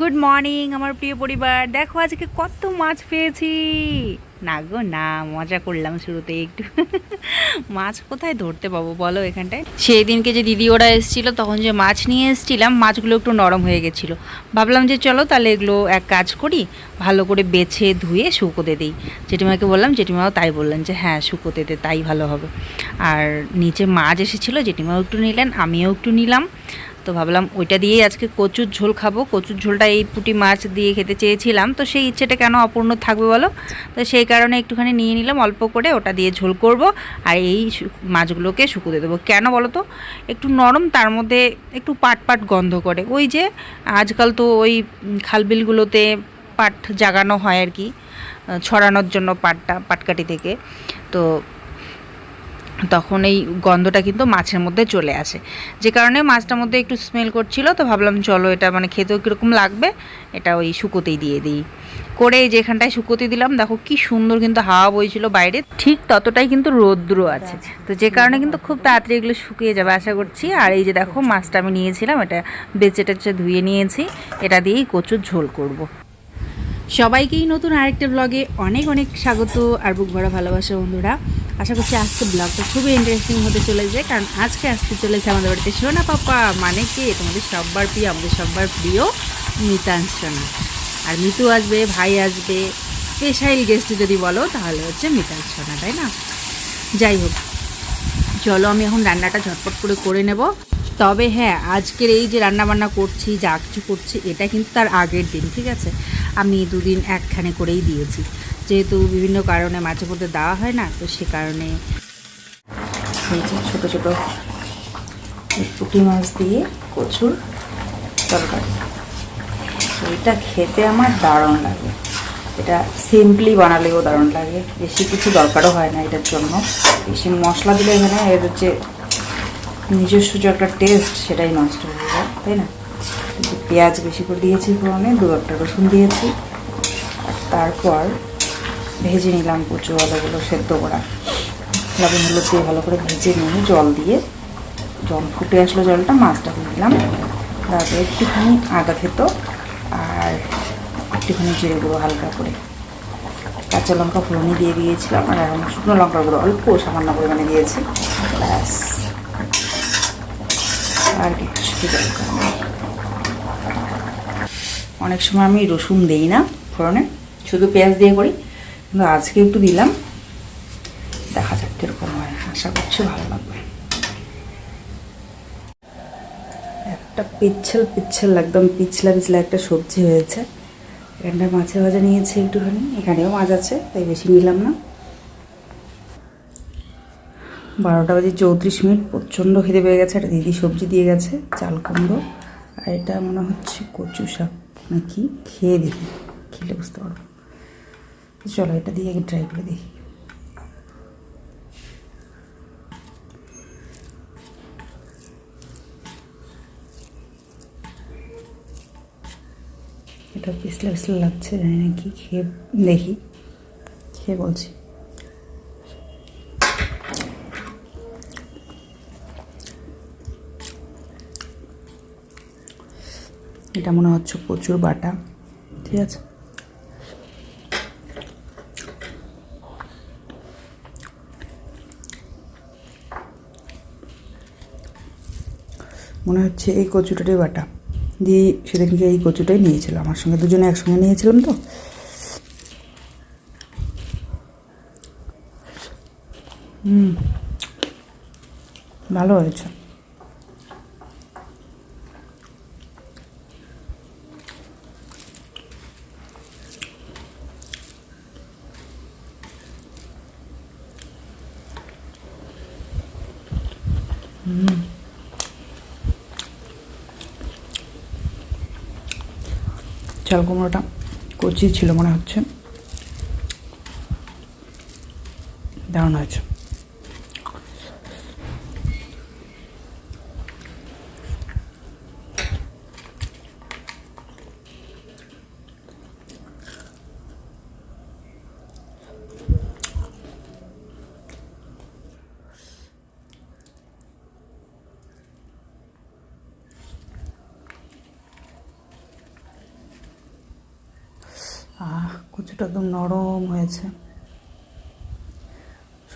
Good morning আমার প্রিয় পরিবার। দেখো, আজকে কত মাছ পেয়েছি। না গো, না, মজা করলাম শুরুতে একটু। মাছ কোথায় ধরতে পাবো বলো এখানটায়? সেই দিনকে যে দিদি ওরা এসেছিল, তখন যে মাছ নিয়ে এসেছিলাম, মাছগুলো একটু নরম হয়ে গেছিল। ভাবলাম যে চলো তাহলে এগুলো এক কাজ করি, ভালো করে বেছে, ধুয়ে শুকোতে দিই। জেঠিমাকে বললাম, জেঠিমাও তাই বললেন যে হ্যাঁ শুকোতে দে, তাই ভালো হবে। আর নিচে মাছ এসেছিল, জেঠিমাও একটু নিলেন, আমিও একটু নিলাম। তো ভাবলাম ওইটা দিয়েই আজকে কচুর ঝোল খাব। কচুর ঝোলটা এই পুঁটি মাছ দিয়ে খেতে চেয়েছিলাম। তো সেই ইচ্ছেটা কেন অপূর্ণ থাকবে বলো? তো সেই কারণে একটুখানি নিয়ে নিলাম, অল্প করে ওটা দিয়ে ঝোল করব আর এই মাছগুলোকে শুকুতে দেবো। কেন বলো তো? একটু নরম, তার মধ্যে একটু পাট পাট গন্ধ করে। ওই যে আজকাল তো ওই খালবিলগুলোতে পাট জাগানো হয় আর কি ছড়ানোর জন্য পাটটা, পাটকাঠি থেকে। তো তখন এই গন্ধটা কিন্তু মাছের মধ্যে চলে আসে। যে কারণে মাছটার মধ্যে একটু স্মেল করছিল, তো ভাবলাম চলো এটা মানে খেতেও কীরকম লাগবে, এটা ওই শুকোতেই দিয়ে দিই। করে যেখানটায় শুকোতে দিলাম, দেখো কি সুন্দর কিন্তু হাওয়া বইছিল বাইরে, ঠিক ততটাই কিন্তু রৌদ্র আছে। তো যে কারণে কিন্তু খুব তাড়াতাড়ি এগুলো শুকিয়ে যাবে আশা করছি। আর এই যে দেখো মাছটা আমি নিয়েছিলাম, এটা বেচে টেচে ধুয়ে নিয়েছি, এটা দিয়েই কচুর ঝোল করব। সবাইকেই নতুন আরেকটা ব্লগে অনেক অনেক স্বাগত, আর বুক ভরা ভালোবাসা বন্ধুরা। আশা করছি আজকে ব্লগটা খুবই ইন্টারেস্টিং হতে চলেছে, কারণ আজকে আসতে চলেছে আমাদের বাড়িতে সোনা পাপা। মানে কি? তোমাদের সব্বার প্রিয়, আমাদের সব্বার প্রিয় মিতান সোনা। আর মিতু আসবে, ভাই আসবে স্পেশাল গেস্ট যদি বলো, তাহলে হচ্ছে মিতান সোনা, তাই না? যাই হোক, চলো আমি এখন রান্নাটা ঝটপট করে করে নেব। তবে হ্যাঁ আজকের এই যে রান্না বান্না করছি, যা কিছু করছি, এটা কিন্তু তার আগের দিন, ঠিক আছে? আমি দুদিন একখানে করেই দিয়েছি। যেহেতু বিভিন্ন কারণে মাঝে মধ্যে দেওয়া হয় না, তো সে কারণে ছোটো ছোটো পুঁটি মাছ দিয়ে কচুর তরকারি। এটা খেতে আমার দারুণ লাগে। এটা সিম্পলি বানালেও দারুণ লাগে। বেশি কিছু দরকারও হয় না এটার জন্য। বেশি মশলা দিলে এখানে এর যে নিজস্ব যে একটা টেস্ট সেটাই নষ্ট হয়ে যায়, তাই না? পেঁয়াজ বেশি করে দিয়েছি ফোড়নে, দু একটা রসুন দিয়েছি। তারপর ভেজে নিলাম কচু আলুগুলো সেদ্ধ করা। লবণ হলুদ দিয়ে ভালো করে ভেজে নিয়ে জল দিয়ে জল ফুটে আসলো জলটা, মাছটা দিয়ে দিলাম। তারপরে একটুখানি আদা খেতো আর একটুখানি জিরে গুঁড়ো হালকা করে। কাঁচা লঙ্কা ফোড়নি দিয়ে দিয়েছিলাম আর এখন শুকনো লঙ্কা গুঁড়ো অল্প সামান্য পরিমাণে দিয়েছি। ব্যাস। আর কিছু দরকার অনেক সময় আমি রসুন দিই না ফোড়নে, শুধু পেঁয়াজ দিয়ে করি। কিন্তু আজকে একটু দিলাম। দেখা যাক কীরকম হয়। আশা করছি ভালো লাগবে। একটা পিচ্ছেল পিচ্ছেল, একদম পিছলা পিছলা একটা সবজি হয়েছে। এখানটা মাছের ভাজা নিয়েছি একটুখানি। এখানেও মাছ আছে, তাই বেশি নিলাম না। বারোটা বাজে চৌত্রিশ মিনিট, প্রচণ্ড খেতে পেয়ে গেছে। একটা দিদি সবজি দিয়ে গেছে, চাল কুমড়ো। আর এটা মনে হচ্ছে কচু শাক নাকি? খেয়ে দেখি, খেলে বুঝতে পারব। চলো, এটা দিয়ে আগে ট্রাই করে দেখি এটা পিছলে পিছলে লাগছে, জানি না কি খেয়ে, দেখি, খেয়ে বলছি। এটা মনে হচ্ছে প্রচুর বাটা, ঠিক আছে? মনে হচ্ছে এই কচুটারই বাটা। দিয়ে সেদিনকে এই কচুটাই নিয়েছিল। আমার সঙ্গে দুজনে একসঙ্গে নিয়েছিলাম তো। হুম। ভালো হয়েছে। চাল কুমড়োটা কচি ছিল মনে হচ্ছে। দারুণ হয়েছে।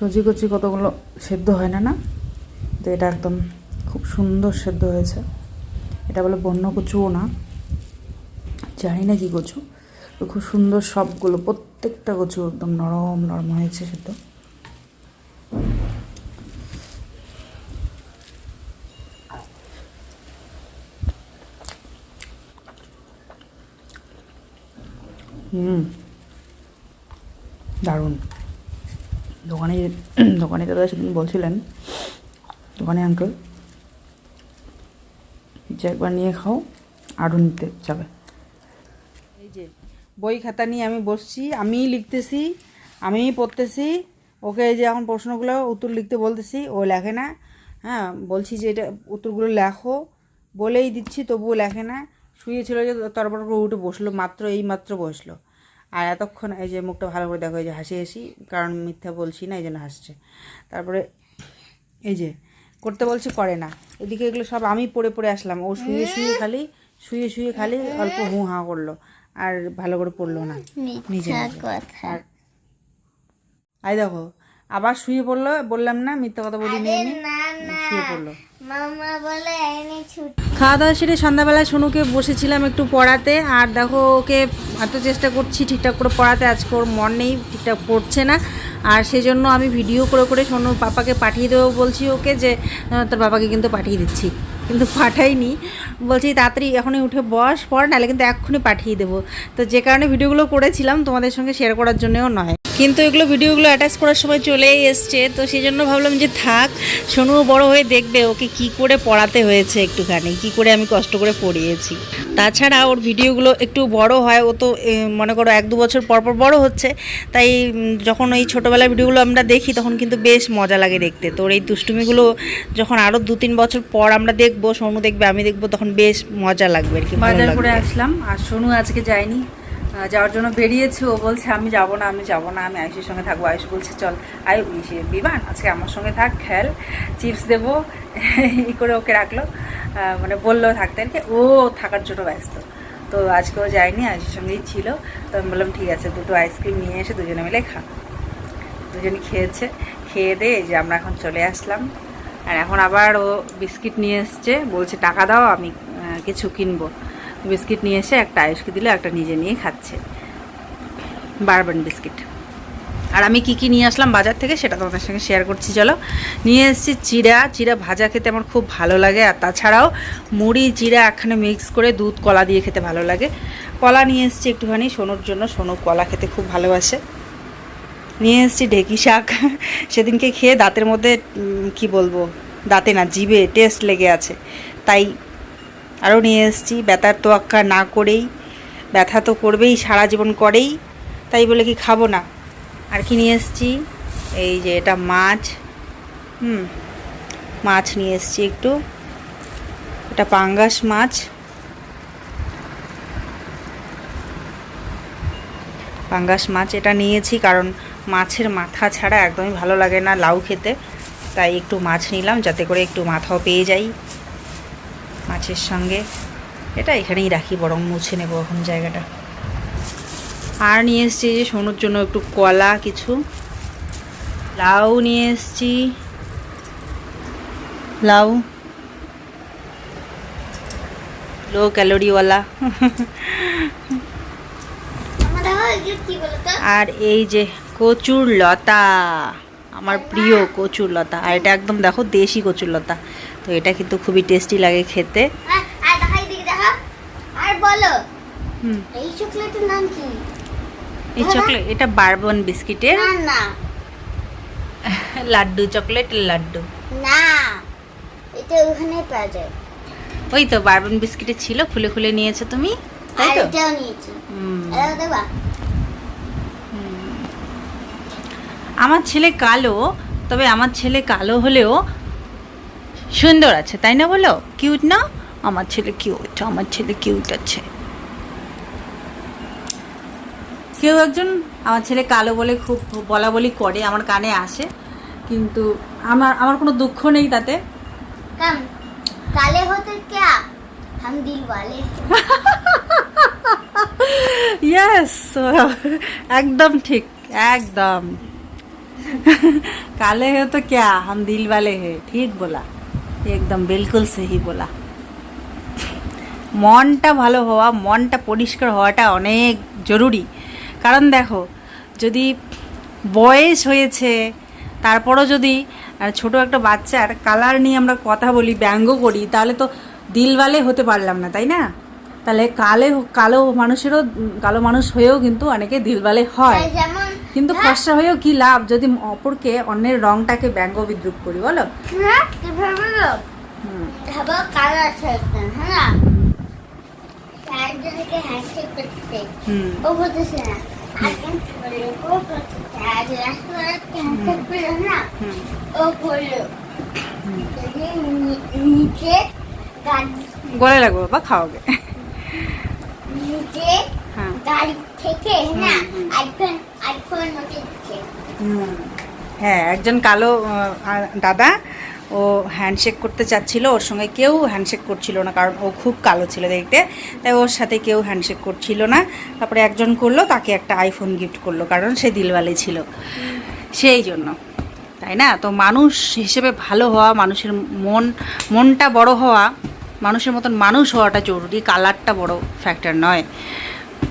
সজি কচি কতগুলো সেদ্ধ হয় না না? তো এটা একদম খুব সুন্দর সেদ্ধ হয়েছে। এটা বলে বন্য কচুও না। জানি না কি কচু। খুব সুন্দর সবগুলো, প্রত্যেকটা কচু একদম নরম নরম হয়েছে সেদ্ধ হুম দারুণ দোকানে দোকানে দাদা সেদিন বলছিলেন দোকানে আঙ্কেল যে একবার নিয়ে খাও আরও নিতে যাবে। এই যে, বই খাতা নিয়ে আমি বসছি আমিই লিখতেছি আমিই পড়তেছি, ওকে এই যে এখন প্রশ্নগুলো, উত্তর লিখতে বলতেছি, ও লেখে না হ্যাঁ বলছি যে এটা উত্তরগুলো লেখো, বলেই দিচ্ছি, তবুও লেখে না শুয়েছিল যে তারপর উঠে বসল, মাত্র এই মাত্র বসল। আর এতক্ষণ এই যে মুখটা ভালো করে দেখো এই যে হাসি হাসি কারণ মিথ্যা বলছি না এই জন্য হাসছে। তারপরে এই যে করতে বলছি করে না। এদিকে এগুলো সব আমি পড়ে পড়ে আসলাম ও শুয়ে শুয়ে খালি শুয়ে শুয়ে খালি অল্প হু হা করল আর ভালো করে পড়ল না নিজে। আর আই দেখো আবার শুয়ে পড়ল বললাম না মিথ্যা কথা বলি নিয়ে খাওয়া দাওয়া সেরে সন্ধ্যাবেলায় সোনুকে বসেছিলাম একটু পড়াতে আর দেখো ওকে এত চেষ্টা করছি ঠিকঠাক করে পড়াতে আজকে ওর মন নেই ঠিকঠাক পড়ছে না। আর সেই জন্য আমি ভিডিও করে করে সোনু পাপাকে পাঠিয়ে দেবো বলছি ওকে যে তোর বাবাকে কিন্তু পাঠিয়ে দিচ্ছি। কিন্তু পাঠাইনি। বলছি তাড়াতাড়ি এখনই উঠে বস পড় নাহলে কিন্তু এক্ষুনি পাঠিয়ে দেবো। তো যে কারণে ভিডিওগুলো করেছিলাম তোমাদের সঙ্গে শেয়ার করার জন্যও নয়। কিন্তু এগুলো ভিডিওগুলো অ্যাটাচ করার সময় চলেই এসছে তো সেই জন্য ভাবলাম যে থাক সোনুও বড় হয়ে দেখবে ওকে কি করে পড়াতে হয়েছে একটুখানি কি করে আমি কষ্ট করে পড়িয়েছি। তাছাড়া ওর ভিডিওগুলো একটু বড় হয় ও তো মনে করো এক দু বছর পর পর বড় হচ্ছে তাই যখন ওই ছোটোবেলার ভিডিওগুলো আমরা দেখি তখন কিন্তু বেশ মজা লাগে দেখতে। তোর এই দুষ্টুমিগুলো যখন আরও দু তিন বছর পর আমরা দেখব সোনু দেখবে আমি দেখব তখন বেশ মজা লাগবে আর কি বাজার করে আসলাম আর সোনু আজকে যায়নি। যাওয়ার জন্য বেরিয়েছে। ও বলছে, আমি যাব না, আমি যাব না, আমি আয়ুষের সঙ্গে থাকব। আয়ুষ বলছে, চল, আয়ু বিমান, আজকে আমার সঙ্গে থাক, খেল, চিপস দেবো। ই করে ওকে রাখল। মানে বলল থাকতে আর কি। ও থাকার জন্য ব্যস্ত। তো আজকে ও যায়নি, আয়ুষের সঙ্গেই ছিল। তো আমি বললাম, ঠিক আছে, দুটো আইসক্রিম নিয়ে এসে দুজনে মিলে খা। দুজনে খেয়েছে। খেয়ে দিয়ে যে আমরা এখন চলে আসলাম। আর এখন আবার ও বিস্কিট নিয়ে এসছে। বলছে, টাকা দাও, আমি কিছু কিনবো। বিস্কিট নিয়ে এসে একটা আয়ুষকে দিলে, একটা নিজে নিয়ে খাচ্ছে। Bourbon biscuit. আর আমি কি কি নিয়ে আসলাম বাজার থেকে সেটা তোমাদের সঙ্গে শেয়ার করছি, চলো। নিয়ে এসেছি চিড়া। চিড়া ভাজা খেতে আমার খুব ভালো লাগে, আর তাছাড়াও মুড়ি, চিড়া একখানে মিক্স করে দুধ, কলা দিয়ে খেতে ভালো লাগে। কলা নিয়ে এসেছি একটুখানি সোনুর জন্য। সোনু কলা খেতে খুব ভালোবাসে। নিয়ে এসেছি ঢেকি শাক। সেদিনকে খেয়ে দাঁতের মধ্যে কি বলব? দাঁতে না, জিভে টেস্ট লেগে আছে। তাই আরও নিয়ে এসেছি। ব্যথার তোয়াক্কা না করেই, ব্যথা তো করবেই, সারা জীবন করেই, তাই বলে কি খাব না। আর কি নিয়ে এসেছি? এই যে এটা মাছ। হুম, মাছ নিয়ে এসেছি একটু। এটা পাঙ্গাস মাছ। পাঙ্গাস মাছ এটা নিয়েছি কারণ মাছের মাথা ছাড়া একদমই ভালো লাগে না লাউ খেতে। তাই একটু মাছ নিলাম যাতে করে একটু মাথাও পেয়ে যাই। মাছের সঙ্গে। এটা এখানেই রাখি, বরং মুছে নেব এখন জায়গাটা। আর নিয়ে এসেছি যে সোনুর জন্য একটু কলা, কিছু। লাউ নিয়ে এসেছি। লাউ। লো ক্যালোরিওয়ালা। আর এই যে কচুর লতা, আমার প্রিয় কচুর লতা। আর এটা একদম দেখো দেশি কচুর লতা। তো এটা কিন্তু খুবই টেস্টি লাগে খেতে। আর বলো এই চকলেটের নাম কি? এই চকলেট এটা বারবন বিস্কিটের। না না। লাড্ডু চকলেট লাড্ডু। না এটা ওখানে পাওয়া যায়। ওই তো বারবন বিস্কিটে ছিল খুলে খুলে নিয়েছো তুমি। তাই তো? এটাও নিয়েছি। হুম। এটা আমার ছেলে কালো তবে আমার ছেলে কালো হলেও সুন্দর আছে তাই না বলো কিউট না আমার ছেলে কিউট আমার ছেলে কিউট আছে কেউ একজন আমার ছেলে কালো বলে খুব বলা বলি করে আমার কানে আসে কিন্তু আমার আমার কোনো দুঃখ নেই তাতে कम काले होते क्या हम दिल वाले हैं। ইয়া यस एकदम ठीक एकदम काले हो तो क्या हम दिल वाले हैं ठीक बोला একদম বিলকুল সেহি বলা। মনটা ভালো হওয়া, মনটা পরিষ্কার হওয়াটা অনেক জরুরি। কারণ দেখো, যদি বয়স হয়েছে, তারপরও যদি ছোট একটা বাচ্চার কালার নিয়ে আমরা কথা বলি, ব্যঙ্গ করি, তাহলে তো দিলওয়ালে হতে পারলাম না, তাই না? তাহলে কালে কালো মানুষেরও কালো মানুষ হয়েও কিন্তু অনেকে দিলওয়ালে হয়। কিন্তু হ্যাঁ, ফর্সা হয়েও কি লাভ? যদি অপরকে অন্যের রংটাকে ব্যঙ্গ বিদ্রুপ করি বলো? হ্যাঁ, হ্যাঁ একজনকে হ্যান্ডশেক করতেছে হুম। ও বলতেছে না। একজন করল ও করতেছে আজ রাস্তায় হ্যান্ডশেক করল না? হুম। ও করল যদি নি- নিচে গাড়ি গলে লাগবে বাবা খাওয়াবে। নিচে হ্যাঁ। গাড়ি থেকে না। আইফোন আইফোন নোটে দিচ্ছে। হ্যাঁ একজন কালো দাদা ও হ্যান্ডশেক করতে চাচ্ছিল ওর সঙ্গে কেউ হ্যান্ডশেক করছিল না কারণ ও খুব কালো ছিল দেখতে তাই ওর সাথে কেউ হ্যান্ডশেক করছিল না। তারপরে একজন করল তাকে একটা আইফোন গিফট করল কারণ সে দিলওয়ালে ছিল। সেই জন্য তাই না? তো মানুষ হিসেবে ভালো হওয়া মানুষের মন মনটা বড় হওয়া মানুষের মতন মানুষ হওয়াটা জরুরি, কালারটা বড় ফ্যাক্টর নয়।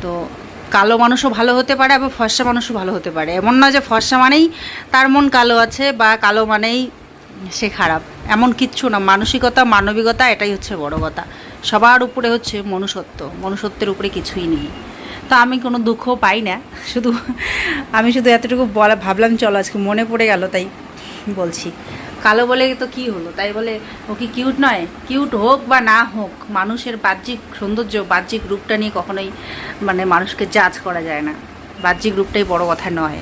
তো কালো মানুষও ভালো হতে পারে আবার ফর্সা মানুষও ভালো হতে পারে। এমন না যে ফর্সা মানেই তার মন কালো আছে বা কালো মানেই সে খারাপ। এমন কিচ্ছু না, মানসিকতা, মানবিকতা এটাই হচ্ছে বড় কথা। সবার উপরে হচ্ছে মনুষ্যত্ব, মনুষ্যত্বের উপরে কিছুই নেই। তো আমি কোনো দুঃখ পাই না, শুধু আমি শুধু এতটুকু বলা, ভাবলাম চলো আজকে মনে পড়ে গেল তাই বলছি। কালো বলে তো কি হলো? তাই বলে ও কি কিউট নয়? কিউট হোক বা না হোক, মানুষের বাহ্যিক সৌন্দর্য, বাহ্যিক রূপটা নিয়ে কখনোই মানে মানুষকে জাজ করা যায় না। বাহ্যিক রূপটাই বড় কথা নয়।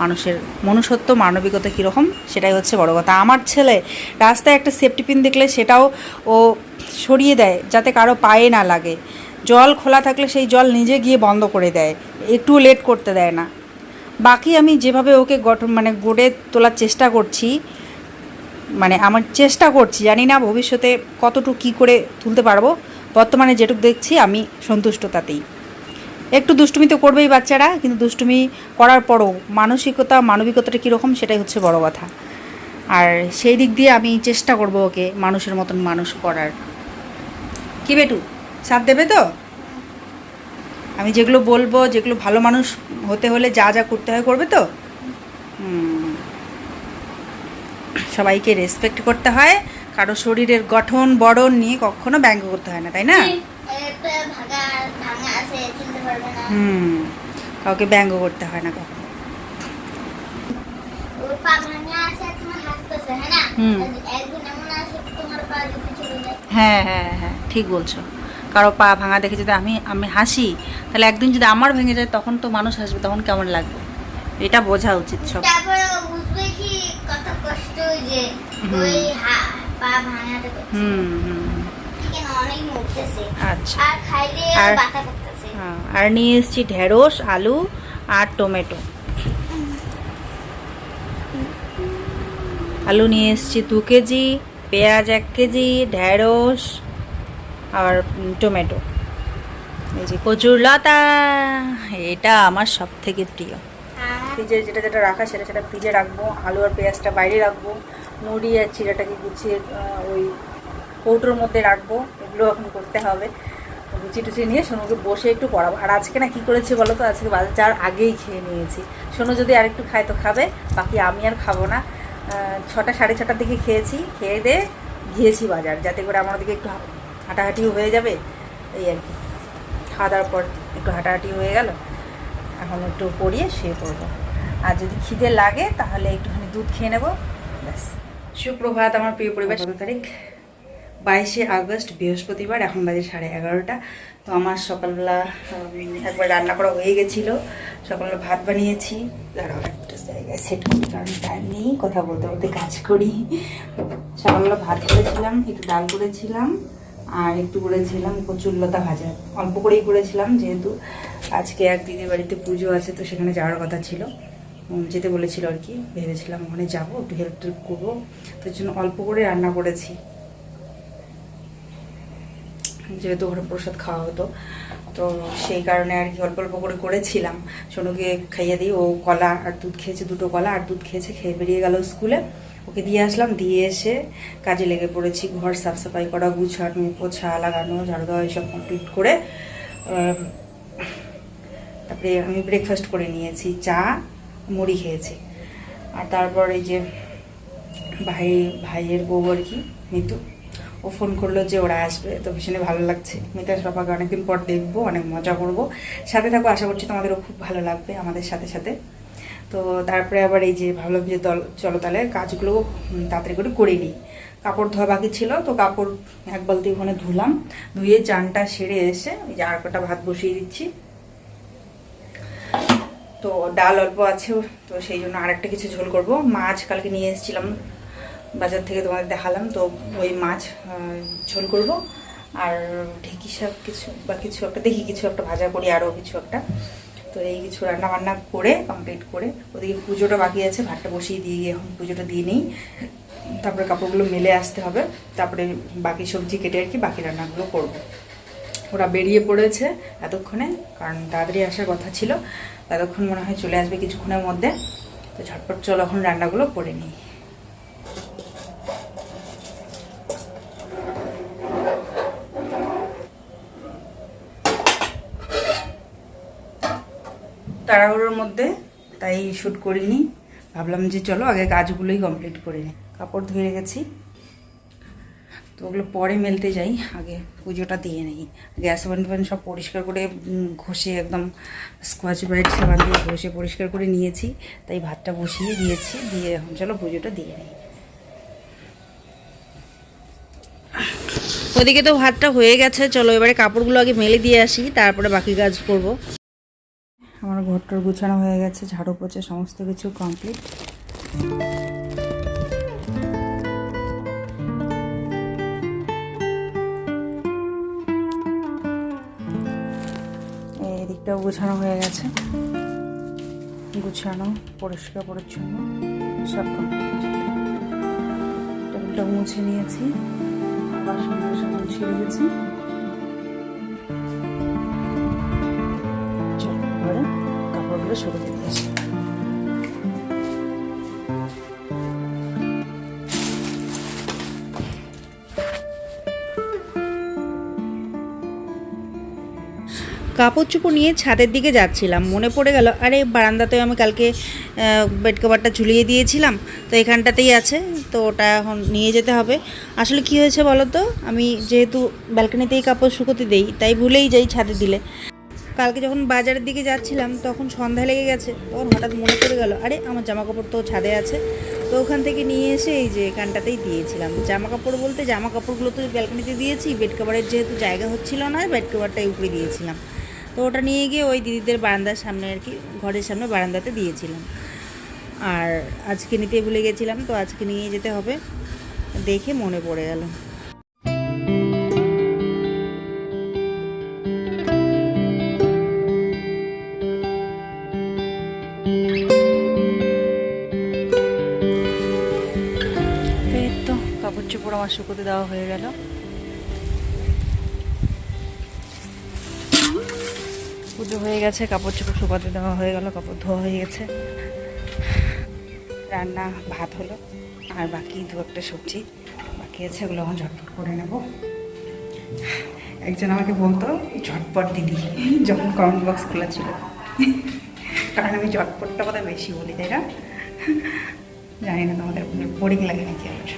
মানুষের মনুষ্যত্ব, মানবিকতা কীরকম, সেটাই হচ্ছে বড় কথা। আমার ছেলে রাস্তায় একটা সেফটি পিন দেখলে সেটাও ও সরিয়ে দেয়, যাতে কারও পায়ে না লাগে। জল খোলা থাকলে সেই জল নিজে গিয়ে বন্ধ করে দেয়, একটু লেট করতে দেয় না। বাকি আমি যেভাবে ওকে গঠন মানে গড়ে তোলার চেষ্টা করছি মানে আমার চেষ্টা করছি, জানি না ভবিষ্যতে কতটুকু কী করে তুলতে পারব। বর্তমানে যেটুকু দেখছি, আমি সন্তুষ্ট তাতেই। একটু দুষ্টুমি তো করবেই বাচ্চারা, কিন্তু দুষ্টুমি করার পরও মানসিকতা, মানবিকতাটা কীরকম সেটাই হচ্ছে বড় কথা। আর সেই দিক দিয়ে আমি চেষ্টা করব ওকে মানুষের মতন মানুষ করার। কি বেটু, সাথ দেবে তো? আমি যেগুলো বলব, যেগুলো ভালো মানুষ হতে হলে যা যা করতে হয় করবে তো? হুম। সবাইকে রেসপেক্ট করতে হয়। কারও শরীরের গঠন বড়ন নিয়ে কখনো ব্যঙ্গ করতে হয় না তাই না? হুম কাউকে ব্যঙ্গ করতে হয় না কখনো। হ্যাঁ হ্যাঁ হ্যাঁ হ্যাঁ ঠিক বলছো। কারও পা ভাঙা দেখে যদি আমি আমি হাসি তাহলে একদিন যদি আমার ভেঙে যায় তখন তো মানুষ হাসবে তখন কেমন লাগবে? এটা বোঝা উচিত সব। তারপরে বুঝবে কি কষ্ট যে ওই পা ভাঙাতে হুম হুম। আচ্ছা। আর হ্যাঁ, আর নিয়ে এসেছি ঢেঁড়স আলু আর টমেটো। আলু নিয়ে এসছি দু কেজি পেঁয়াজ এক কেজি ঢেঁড়স আর টমেটো। এই যে কচুর লতা এটা আমার সব থেকে প্রিয়। ফ্রিজে যেটা যেটা রাখা সেটা সেটা ফ্রিজে রাখব আলু আর পেঁয়াজটা বাইরে রাখব, মুড়ি আর চিড়াটাকে গুছিয়ে ওই কৌটোর মধ্যে রাখব, এগুলো এখন করতে হবে। গুছিয়ে টুচি নিয়ে সোনুকে বসে একটু পড়াবো। আর আজকে না কী করেছি বলো তো? আজকে বাজার আগেই খেয়ে নিয়েছি। সোনু যদি আর একটু খায় তো খাবে, বাকি আমি আর খাব না। ছটা, সাড়ে ছটার দিকে খেয়েছি, খেয়ে দিয়ে গিয়েছি বাজার, যাতে করে আমার দিকে একটু হাঁটাহাঁটিও হয়ে যাবে, এই আর কি। খাওয়া দাওয়ার পর একটু হাঁটাহাঁটি হয়ে গেল। এখন একটু পরিয়ে শুয়ে পড়ব। আর যদি খিদে লাগে, তাহলে একটুখানি দুধ খেয়ে নেব। ব্যাস। সুপ্রভাত আমার প্রিয় পরিবার। কত তারিখ, বাইশে আগস্ট, বৃহস্পতিবার, এখন বাজে সাড়ে এগারোটা। তো আমার সকালবেলা একবার রান্না করা হয়ে গেছিল। সকালবেলা ভাত বানিয়েছি। দাঁড়াও, একটা জায়গায় সেট করি, কারণ টাইম নেই, কথা বলতে বলতে কাজ করি। সকালবেলা ভাত করেছিলাম, একটু ডাল করেছিলাম, আর একটু করেছিলাম কচুরলতা ভাজা। অল্প করেই করেছিলাম, যেহেতু আজকে এক দিদির বাড়িতে পুজো আছে, তো সেখানে যাওয়ার কথা ছিল। যেতে বলেছিল আর কি। ভেবেছিলাম ওখানে যাব, একটু হেল্প টেল্প করব। তার জন্য অল্প করে রান্না করেছি। যেহেতু ওখানে প্রসাদ খাওয়া হতো, তো সেই কারণে আর কি অল্প অল্প করে করেছিলাম। সোনুকে খাইয়ে দিই ও কলা আর দুধ খেয়েছে, দুটো কলা আর দুধ খেয়েছে, খেয়ে বেরিয়ে গেল স্কুলে। ওকে দিয়ে আসলাম, দিয়ে এসে কাজে লেগে পড়েছি, ঘর সাফ সাফাই করা, গুছানো, পোছা, লাগানো, ঝাড়ু দেওয়া এইসব কমপ্লিট করে তারপরে আমি ব্রেকফাস্ট করে নিয়েছি, চা মুড়ি খেয়েছি। আর তারপর এই যে ভাই, ভাইয়ের বউ আর কি, মিতু, ও ফোন করল যে ওরা আসবে, তো ভীষণই ভালো লাগছে। মিতাস বাবাকে অনেকদিন পর দেখব, অনেক মজা করব। সাথে থাকো, আশা করছি তোমাদেরও খুব ভালো লাগবে আমাদের সাথে সাথে। তো তারপরে আবার এই যে ভাবলাম যে দল, চলো তাহলে কাজগুলো তাড়াতাড়ি করে করে নিই। কাপড় ধোয়া বাকি ছিল, তো কাপড় এক বালতি ওখানে ধুলাম, ধুয়ে চানটা সেরে এসে ওই যে আর কটা ভাত বসিয়ে দিচ্ছি। তো ডাল অল্প আছে, তো সেই জন্য আর একটা কিছু ঝোল করব। মাছ কালকে নিয়ে এসেছিলাম, বাজার থেকে তোমাদের দেখালাম, তো ওই মাছ ঝোল করব। আর ঢেকি শাক কিছু বা কিছু একটা, দেখি কিছু একটা ভাজা করি আরও কিছু একটা। তো এই কিছু রান্না বান্না করে কমপ্লিট করে, ওদিকে পুজোটা বাকি আছে, ভাতটা বসিয়ে দিয়ে গিয়ে এখন পুজোটা দিয়ে নিই। তারপরে কাপড়গুলো মেলে আসতে হবে, তারপরে বাকি সবজি কেটে আর কি বাকি রান্নাগুলো করব। ওরা বেরিয়ে পড়েছে এতক্ষণে, কারণ তাড়াতাড়ি আসার কথা ছিল। এতক্ষণ মনে হয় চলে আসবে কিছুক্ষণের মধ্যে। তো ঝটপট চলো এখন রান্নাগুলো করে নিই। তাড়াহুড়োর মধ্যে তাই শ্যুট করিনি। ভাবলাম যে চলো আগে কাজগুলোই কমপ্লিট করে নিই। কাপড় ধুয়ে রেখেছি। তো ওগুলো পরে মেলতে যাই, আগে পুজোটা দিয়ে নেই। গ্যাস ওভেন ফ্যান সব পরিষ্কার করে ঘষে একদম স্কোয়াচ ব্রাইট সাবান দিয়ে ঘষে পরিষ্কার করে নিয়েছি। তাই ভাতটা বসিয়ে দিয়েছি, দিয়ে এখন চলো পুজোটা দিয়ে নেই। ওদিকে তো ভাতটা হয়ে গেছে, চলো এবারে কাপড়গুলো আগে মেলে দিয়ে আসি, তারপরে বাকি কাজ করব। আমার ঘরটার গুছানো হয়ে গেছে, ঝাড়ু পোছা সমস্ত কিছু কমপ্লিট এই দিকটাও গুছানো হয়ে গেছে। গুছানো, পরিষ্কার, পরিচ্ছন্ন, সব টেবিলটা মুছে নিয়েছি বাসন বাসন মুছে চলো কাপড়গুলো শুরু করে আসি। কাপড় চোপড় নিয়ে ছাদের দিকে যাচ্ছিলাম। মনে পড়ে গেল, আরে বারান্দাতেও আমি কালকে বেড কভারটা ঝুলিয়ে দিয়েছিলাম, তো এখানটাতেই আছে, তো ওটা এখন নিয়ে যেতে হবে। আসলে কি হয়েছে বলো তো? আমি যেহেতু ব্যালকনিতেই কাপড় শুকোতে দেই, তাই ভুলেই যাই ছাদে দিলে। কালকে যখন বাজারের দিকে যাচ্ছিলাম, তখন সন্ধ্যা লেগে গেছে, তখন হঠাৎ মনে পড়ে গেল, আরে আমার জামা কাপড় তো ছাদে আছে। তো ওখান থেকে নিয়ে এসে এই যে এখানটাতেই দিয়েছিলাম। জামা কাপড় বলতে জামা কাপড়গুলো তো ব্যালকনিতে দিয়েছি, বেড কভারের যেহেতু জায়গা হচ্ছিল না, বেড কভারটাই উপরে দিয়েছিলাম। তো ওটা নিয়ে গিয়ে ওই দিদিদের বারান্দার সামনে আর কি, ঘরের সামনে বারান্দাতে দিয়েছিলাম। আর আজকে নিতে ভুলে গেছিলাম, তো আজকে নিয়ে যেতে হবে। দেখে মনে পড়ে গেল। কাপড় চোপড় আমার শুকোতে দেওয়া হয়ে গেল। পুজো হয়ে গেছে, কাপড় চোপড় শুকাতে দেওয়া হয়ে গেল, কাপড় ধোয়া হয়ে গেছে। রান্না ভাত হলো, আর বাকি দু একটা সবজি। বাকি আছে ওগুলো এখন ঝটপট করে নেব। একজন আমাকে বলতো, ঝটপট দিদি। যখন কমেন্ট বক্স খোলা ছিল। কারণ আমি ঝটপটটা কথা বেশি বলি, তাই না? জানি না তোমাদের বোরিং লাগে নাকি আমার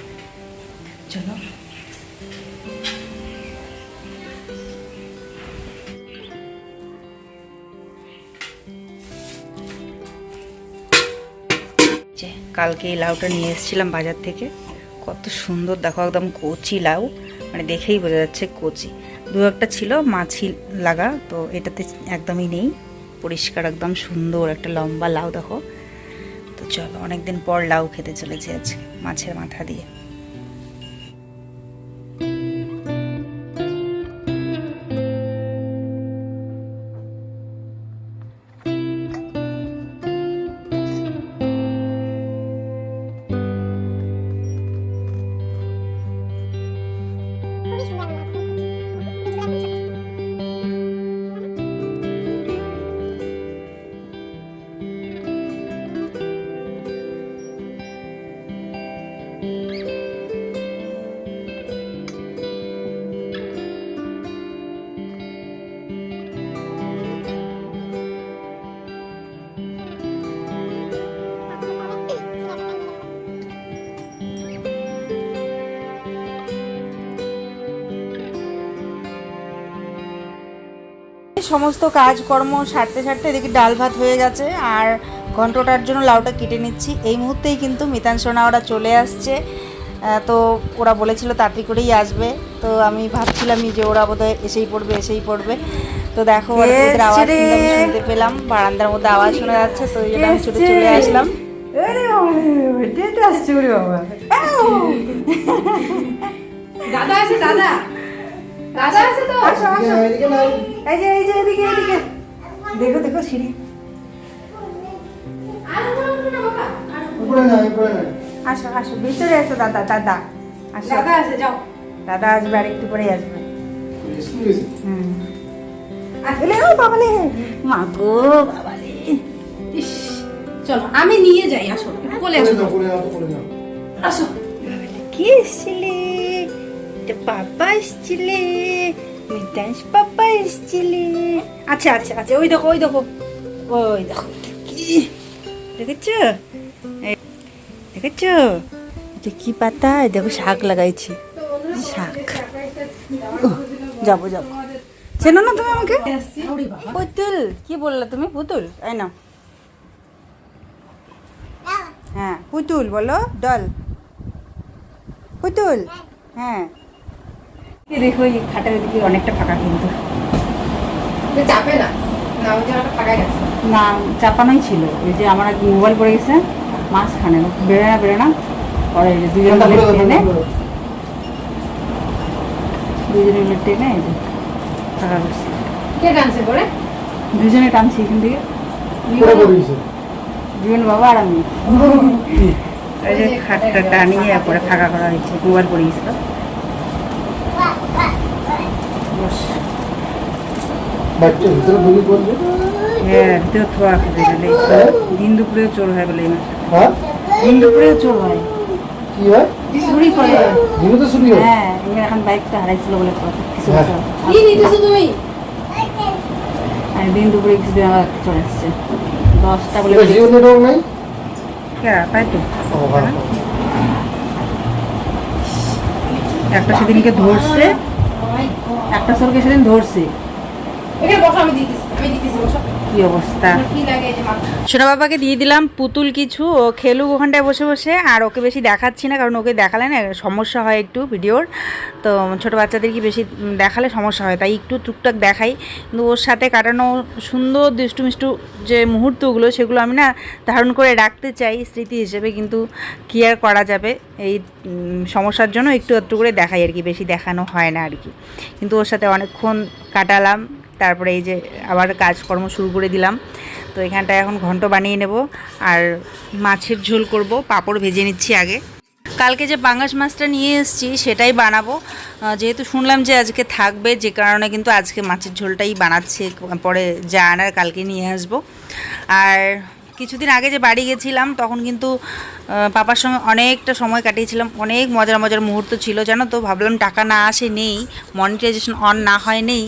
চলো। কালকে এই লাউটা নিয়ে এসেছিলাম বাজার থেকে। কত সুন্দর, দেখো একদম কচি লাউ। মানে দেখেই বোঝা যাচ্ছে কচি। দু একটা ছিল, মাছি লাগা, তো এটাতে একদমই নেই। পরিষ্কার, একদম সুন্দর একটা লম্বা লাউ, দেখো। তো চলো, অনেকদিন পর লাউ খেতে চলেছে আজকে, মাছের মাথা দিয়ে। সমস্ত কাজকর্ম সারতে সারতে এদিকে ডাল ভাত হয়ে গেছে আর ঘন্টটার জন্য লাউটা কেটে নিচ্ছি। এই মুহূর্তেই কিন্তু মিতাংশনা ওরা চলে আসছে। তো ওরা বলেছিল তাড়াতাড়ি করেই আসবে। তো আমি ভাবছিলামই যে ওরা বোধহয় এসেই পড়বে এসেই পড়বে। তো দেখো ওদের আওয়াজ শুনতে পেলাম। বারান্দার মধ্যে আওয়াজ শোনা যাচ্ছে তো ওই জন্য আমি ছুটে চলে আসলাম। দাদা আছে দাদা। দাদা আছে তো? এই যে এই যে এদিকে এদিকে। দেখো দেখো সিঁড়ি। আসো আসো। ভিতরে এসো দাদা দাদা। আসো। দাদা আছে যাও। দাদা আসবে আর একটু পরেই আসবে। হুম। আসলে ও বাবালে। মা গো বাবালে। ইস চলো আমি নিয়ে যাই আসো। একটু কোলে আসো। আসো। কি এসছিলে? তো পাপা এসছিলে। মিতাংশ পাপা এসছিলে। আচ্ছা আচ্ছা আচ্ছা ওই দেখো ওই দেখো ওই দেখো। কি দেখেছ? এটা কি পাতা? দেখো, শাক লাগাইছি। শাক। যাব যাব। চেনো না তুমি আমাকে? পুতুল। কি বললা তুমি? পুতুল? এই না হ্যাঁ পুতুল বলো, ডল। পুতুল। হ্যাঁ। দেখো এই খাটের দিকে অনেকটা ফাঁকা কিন্তু। চাপে না? না ওই জায়গাটা ফাঁকা গেছে না চাপানোই ছিল। এই যে আমার এক মোবাইল পড়ে গেছে মাঝখানে। বেড়ে না বেড়ে না? পরে দুজন টেনে। দুজনে মিলে টেনে এই যে ফাঁকা করছি। কে টানছে পরে? দুজনে টানছি এখান থেকে। দুজন বাবা আর আমি। এই যে খাটটা টানিয়ে পরে ফাঁকা করা হয়েছে মোবাইল পড়ে গেছিল বস ভিতরে হ্যাঁ ভিতরে থোয়া খেতে গেলে দিন দুপুরেও চোর হয় বলে হ্যাঁ? দিন দুপুরেও চোর হয়। কি হয়? চুরি করে দিনে তো শুনি হয়? হ্যাঁ এখন বাইকটা হারাইছিল বলে কিছু। কি নিতেছো তুমি? দিন দুপুরে কিছুদিন আবার চলে এসছে দশটা বলে জিও নেটওয়ার্ক নাই? হ্যাঁ তাই তো। একটা সেদিনকে ধরছে। একটা চোরকে সেদিন ধরছে। কি অবস্থা? সোনা বাবাকে দিয়ে দিলাম পুতুল কিছু ও খেলুক ওখানটায় বসে বসে আর ওকে বেশি দেখাচ্ছি না কারণ ওকে দেখালে না সমস্যা হয় একটু ভিডিওর। তো ছোটো বাচ্চাদেরকে বেশি দেখালে সমস্যা হয় তাই একটু টুকটাক দেখাই। কিন্তু ওর সাথে কাটানো সুন্দর দুষ্টু মিষ্টু যে মুহূর্তগুলো সেগুলো আমি না ধারণ করে রাখতে চাই স্মৃতি হিসেবে কিন্তু কী আর করা যাবে? এই সমস্যার জন্য একটু একটু করে দেখাই আর কি বেশি দেখানো হয় না আর কি। কিন্তু ওর সাথে অনেকক্ষণ কাটালাম। তারপরে এই যে আবার কাজকর্ম শুরু করে দিলাম। তো এখানটায় এখন ঘন্ট বানিয়ে নেব আর মাছের ঝোল করব, পাঁপড় ভেজে নিচ্ছি আগে। কালকে যে পাঙ্গাস মাছটা নিয়ে এসেছি সেটাই বানাবো। যেহেতু শুনলাম যে আজকে থাকবে, যে কারণে কিন্তু আজকে মাছের ঝোলটাই বানাচ্ছে, পরে যা আনার কালকে নিয়ে আসব। আর কিছুদিন আগে যে বাড়ি গেছিলাম, তখন কিন্তু পাপার সঙ্গে অনেকটা সময় কাটিয়েছিলাম। অনেক মজার মজার মুহূর্ত ছিল, জানো তো? ভাবলাম টাকা না আসে নেই মনিটাইজেশন অন না হয় নেই।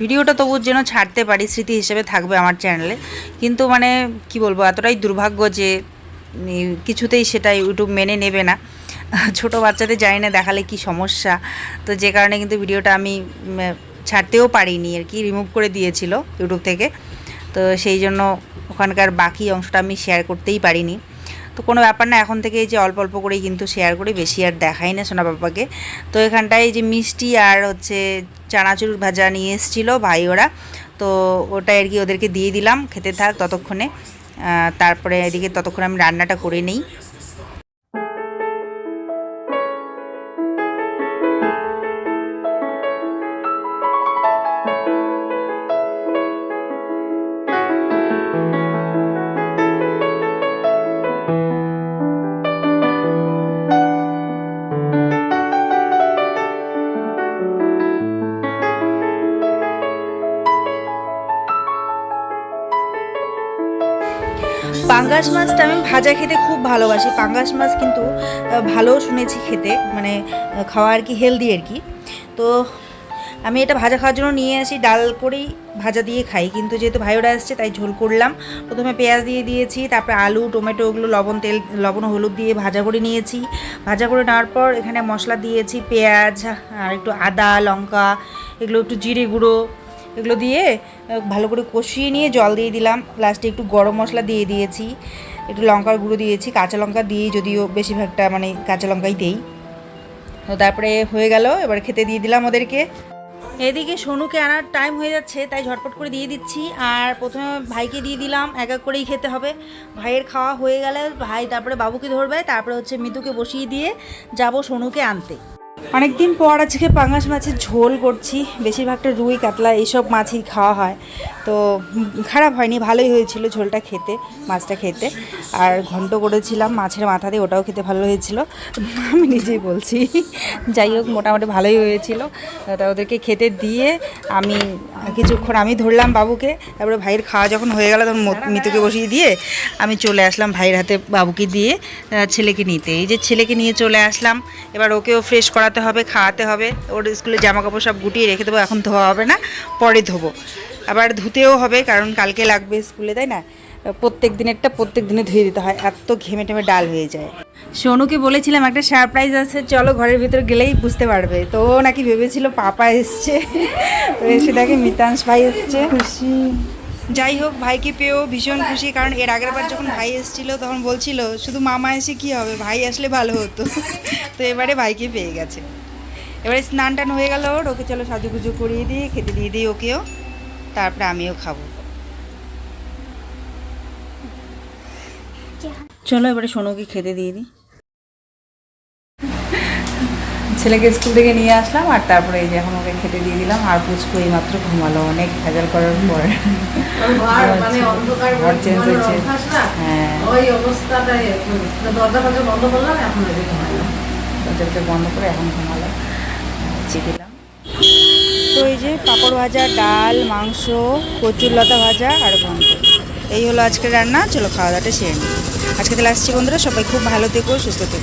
ভিডিওটা তবু যেন ছাড়তে পারি, স্মৃতি হিসেবে থাকবে আমার চ্যানেলে কিন্তু মানে কি বলব, এতটাই দুর্ভাগ্য যে কিছুতেই সেটা ইউটিউব মেনে নেবে না। ছোট বাচ্চাদের জানি না দেখালে কি সমস্যা। তো যে কারণে কিন্তু ভিডিওটা আমি ছাড়তেও পারিনি, আর কি রিমুভ করে দিয়েছিল ইউটিউব থেকে। তো সেই জন্য ওখানকার বাকি অংশটা আমি শেয়ার করতেই পারিনি। তো কোনো ব্যাপার না, এখন থেকে এই যে অল্প অল্প করেই কিন্তু শেয়ার করি, বেশি আর দেখাই না সোনা বাবাকে। তো এখানটায় এই যে মিষ্টি আর হচ্ছে চানাচুর ভাজা নিয়ে এসেছিল ভাই ওরা। তো ওটা আর কি ওদেরকে দিয়ে দিলাম, খেতে থাক ততক্ষণে। তারপরে এদিকে ততক্ষণে আমি রান্নাটা করে নিই। পাঙ্গাস মাছটা আমি ভাজা খেতে খুব ভালোবাসি। পাঙ্গাস মাছ কিন্তু ভালো শুনেছি খেতে মানে খাওয়া আর কি হেলদি আর কি। তো আমি এটা ভাজা খাওয়ার জন্য নিয়ে আসি, ডাল করেই ভাজা দিয়ে খাই। কিন্তু যেহেতু ভাইওরা আসছে, তাই ঝোল করলাম। প্রথমে পেঁয়াজ দিয়ে দিয়েছি, তারপরে আলু, টমেটো, ওগুলো, লবণ, তেল, লবণ, হলুদ দিয়ে ভাজা করে নিয়েছি। ভাজা করে নেওয়ার পর এখানে মশলা দিয়েছি, পেঁয়াজ, আর একটু আদা, লঙ্কা, এগুলো একটু জিরে গুঁড়ো এগুলো দিয়ে ভালো করে কষিয়ে নিয়ে জল দিয়ে দিলাম। লাস্টে একটু গরম মশলা দিয়ে দিয়েছি। একটু লঙ্কার গুঁড়ো দিয়েছি। কাঁচা লঙ্কা দিয়ে যদিও বেশিরভাগটা মানে কাঁচা লঙ্কাই দেই। তো তারপরে হয়ে গেল, এবার খেতে দিয়ে দিলাম ওদেরকে। এদিকে সোনুকে আনার টাইম হয়ে যাচ্ছে, তাই ঝটপট করে দিয়ে দিচ্ছি। আর প্রথমে ভাইকে দিয়ে দিলাম, এক এক করেই খেতে হবে। ভাইয়ের খাওয়া হয়ে গেলে, ভাই তারপরে বাবুকে ধরবে, তারপরে হচ্ছে মিতুকে বসিয়ে দিয়ে যাব সোনুকে আনতে। অনেকদিন পর আজকে পাঙাশ মাছের ঝোল করছি। বেশিরভাগটা রুই, কাতলা এইসব মাছই খাওয়া হয়। তো খারাপ হয়নি, ভালোই হয়েছিল ঝোলটা খেতে, মাছটা খেতে। আর ঘন্ট করেছিলাম মাছের মাথা দিয়ে, ওটাও খেতে ভালো হয়েছিল। আমি নিজেই বলছি, যাই হোক, মোটামুটি ভালোই হয়েছিল। তা ওদেরকে খেতে দিয়ে আমি কিছুক্ষণ আমি ধরলাম বাবুকে, তারপরে ভাইয়ের খাওয়া যখন হয়ে গেল তখন মিতুকে বসিয়ে দিয়ে আমি চলে আসলাম ভাইয়ের হাতে বাবুকে দিয়ে ছেলেকে নিতে। এই যে ছেলেকে নিয়ে চলে আসলাম, এবার ওকেও ফ্রেশ করাতে হবে, খাওয়াতে হবে। ওর স্কুলে জামা কাপড় সব গুটিয়ে রেখে দেবো, এখন ধোয়া হবে না, পরে ধোবো। আবার ধুতেও হবে, কারণ কালকে লাগবে স্কুলে, তাই না? প্রত্যেক দিনেরটা প্রত্যেক দিনে ধুয়ে দিতে হয়, এত ঘেমে টেমে ডাল হয়ে যায়। সোনুকে বলেছিলাম, একটা সারপ্রাইজ আছে, চলো ঘরের ভিতর গেলেই বুঝতে পারবে। তো ও নাকি ভেবেছিল, পাপা এসছে। তো এসে দেখে মিতাংশ ভাই এসছে। খুশি। যাই হোক, ভাইকে পেয়েও ভীষণ খুশি, কারণ এর আগের বার যখন ভাই এসেছিল, তখন বলছিল, শুধু মামা এসে কি হবে? ভাই আসলে ভালো হতো। তো এবারে ভাইকে পেয়ে গেছে। এবারে স্নান টান হয়ে গেল ওর ওকে চলো সাজুগুজু করিয়ে দিই, খেতে দিয়ে দিই ওকেও, তারপরে আমিও খাব। চলো এবারে সোনুকে খেতে দিয়ে দিই। ছেলেকে স্কুল থেকে নিয়ে আসলাম আর তারপরে এই যে এখন ওকে খেতে দিয়ে দিলাম। আর পুচকু এই মাত্র ঘুমালো অনেক ভেজাল করার পর। ঘর মানে চেঞ্জ না? হ্যাঁ। ওই অবস্থাটাই দরজা ফরজা বন্ধ করলাম এখন করে এখন ঘুমালো। দিলাম। তো এই যে পাঁপড় ভাজা ডাল মাংস কচুর লতা ভাজা আর ঘন্ট এই হলো আজকের রান্না। চলো খাওয়া দাওয়াটা সেরে নিই। আজকে তাহলে আসছি বন্ধুরা সবাই খুব ভালো থেকো সুস্থ থেকো।